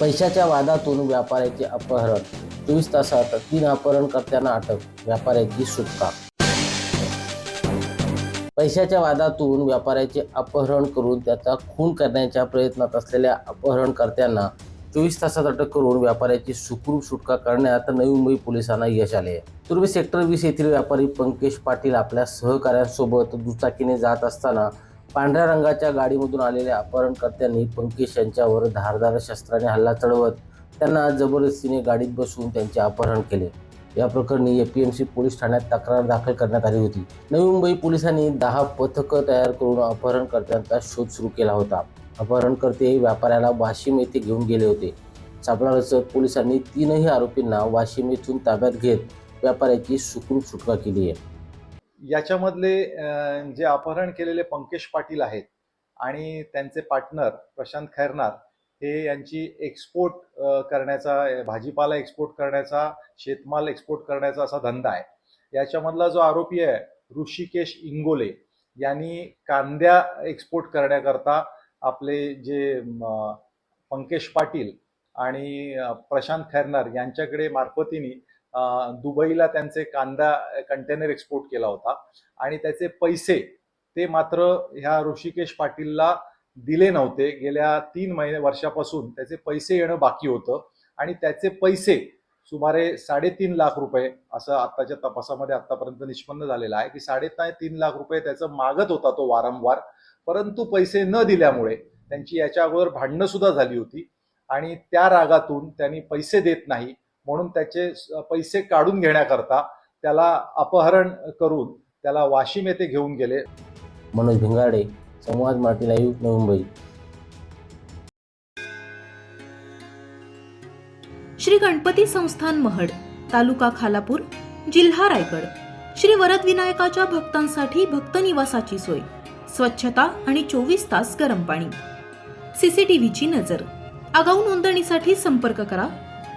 पैशाच्या वादातून व्यापाऱ्याचे अपहरण. चोवीस तासात तीन अपहरणकर्त्यांना अटक व्यापाऱ्याची सुटका. पैशाच्या वादातून व्यापाऱ्याचे अपहरण करून त्याचा खून करण्याच्या प्रयत्नात असलेल्या अपहरणकर्त्यांना चोवीस तासात अटक करून व्यापाऱ्याची सुखरूप सुटका करण्यात नवी मुंबई पोलिसांना यश आले. पूर्वी सेक्टर वीस येथील व्यापारी पंकेश पाटील आपल्या सहकाऱ्यांसोबत दुचाकीने जात असताना पांढऱ्या रंगाच्या गाडीमधून आलेल्या अपहरणकर्त्यांनी पंकेश यांच्यावर धारदार शस्त्राने हल्ला चढवत त्यांना जबरदस्तीने गाडीत बसवून त्यांचे अपहरण केले. या प्रकरणी एपीएमसी पोलीस ठाण्यात तक्रार दाखल करण्यात आली होती. नवी मुंबई पोलिसांनी दहा पथकं तयार करून अपहरणकर्त्यांचा शोध सुरू केला होता. अपहरणकर्ते व्यापाऱ्याला वाशिम येथे घेऊन गेले होते. सापळा रचत पोलिसांनी तीनही आरोपींना वाशिम येथून ताब्यात घेत व्यापाऱ्याची सुखरूप सुटका केली आहे. याच्यामधले जे अपहरण केलेले पंकेश पाटील आहेत आणि त्यांचे पार्टनर प्रशांत खैरनार हे यांची एक्सपोर्ट करण्याचा भाजीपाला एक्सपोर्ट करण्याचा शेतमाल एक्सपोर्ट करण्याचा असा धंदा आहे. याच्यामधला जो आरोपी आहे ऋषिकेश इंगोले यांनी कांद्या एक्सपोर्ट करण्याकरता आपले जे पंकेश पाटील आणि प्रशांत खैरनार यांच्याकडे मार्फतीने दुबईला त्यांचे कांदा कंटेनर एक्सपोर्ट केला होता. आणि त्याचे पैसे ते मात्र ह्या ऋषिकेश पाटीलला दिले नव्हते. गेल्या तीन महिने वर्षापासून त्याचे पैसे येणं बाकी होतं. आणि त्याचे पैसे सुमारे साडेतीन लाख रुपये असं आत्ताच्या तपासामध्ये आतापर्यंत निष्पन्न झालेलं आहे की साडे तीन लाख रुपये त्याचं मागत होता तो वारंवार. परंतु पैसे न दिल्यामुळे त्यांची याच्या अगोदर भांडणं सुद्धा झाली होती. आणि त्या रागातून त्यांनी पैसे देत नाही. म्हणून त्याचे पैसे काढून घेण्याकरता त्याला अपहरण करून त्याला वाशिम येथे घेऊन गेले. मनोज भिंगारडे संवाद मराठी लाईव्ह नवी मुंबई. श्री गणपती संस्थान महड तालुका खालापूर जिल्हा रायगड. श्री वरद विनायकाच्या भक्तांसाठी भक्त निवासाची सोय स्वच्छता आणि चोवीस तास गरम पाणी. सीसीटीव्हीची नजर. आगाऊ नोंदणीसाठी संपर्क करा